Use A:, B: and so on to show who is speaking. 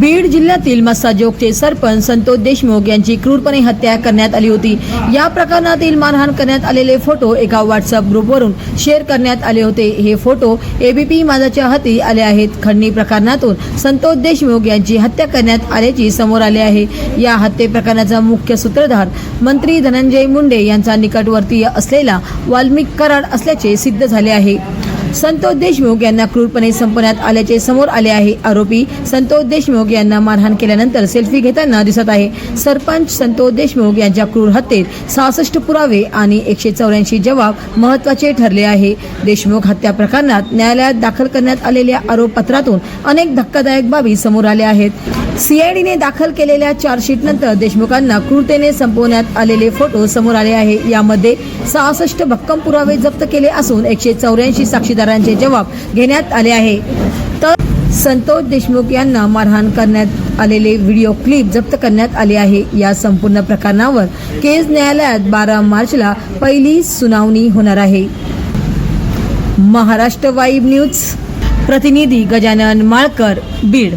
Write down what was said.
A: बीड जिल्ह्यातील मस्साजोगचे सरपंच संतोष देशमुख यांची क्रूरपणे हत्या करण्यात आली होती. या प्रकरणातील मारहाण करण्यात आलेले फोटो एका व्हॉट्सअप ग्रुपवरून शेअर करण्यात आले होते. हे फोटो एबीपी माझाच्या हाती आले आहेत. खंडणी प्रकरणातून संतोष देशमुख यांची हत्या करण्यात आल्याची समोर आले आहे. या हत्ये प्रकरणाचा मुख्य सूत्रधार मंत्री धनंजय मुंडे यांचा निकटवर्तीय असलेला वाल्मिक कराड असल्याचे सिद्ध झाले आहे. संतोष देशमुख यांना क्रूरपणे संपवण्यात आल्याचे समोर आले आहे. आरोपी संतोष देशमुख यांना मारहाण केल्यानंतर सेल्फी घेताना दिसत आहे. सरपंच संतोष देशमुख यांच्या क्रूर हत्येत सहासष्ट पुरावे आणि एकशे चौऱ्याऐंशी जबाब महत्त्वाचे ठरले आहे. देशमुख हत्या प्रकरणात न्यायालयात दाखल करण्यात आलेल्या आरोपपत्रातून अनेक धक्कादायक बाबी समोर आल्या आहेत. सीआयडीने दाखल केलेल्या चार्जशीट नंतर देशमुखांना क्रूरतेने संपवण्यात आलेले फोटो समोर आले आहे. यामध्ये सहासष्ट भक्कम पुरावे जप्त केले असून एकशे चौऱ्याऐंशी साक्षीदार साक्षीदारांचे जबाब घेण्यात आले आहे. तर संतोष देशमुख यांना मारहाण करण्यात आलेले व्हिडिओ क्लिप जप्त करण्यात आले आहे. या संपूर्ण प्रकरणावर केस न्यायालयात बारा मार्चला पहिली सुनावणी होणार आहे. महाराष्ट्र वाईब न्यूज प्रतिनिधी गजानन माळकर बीड.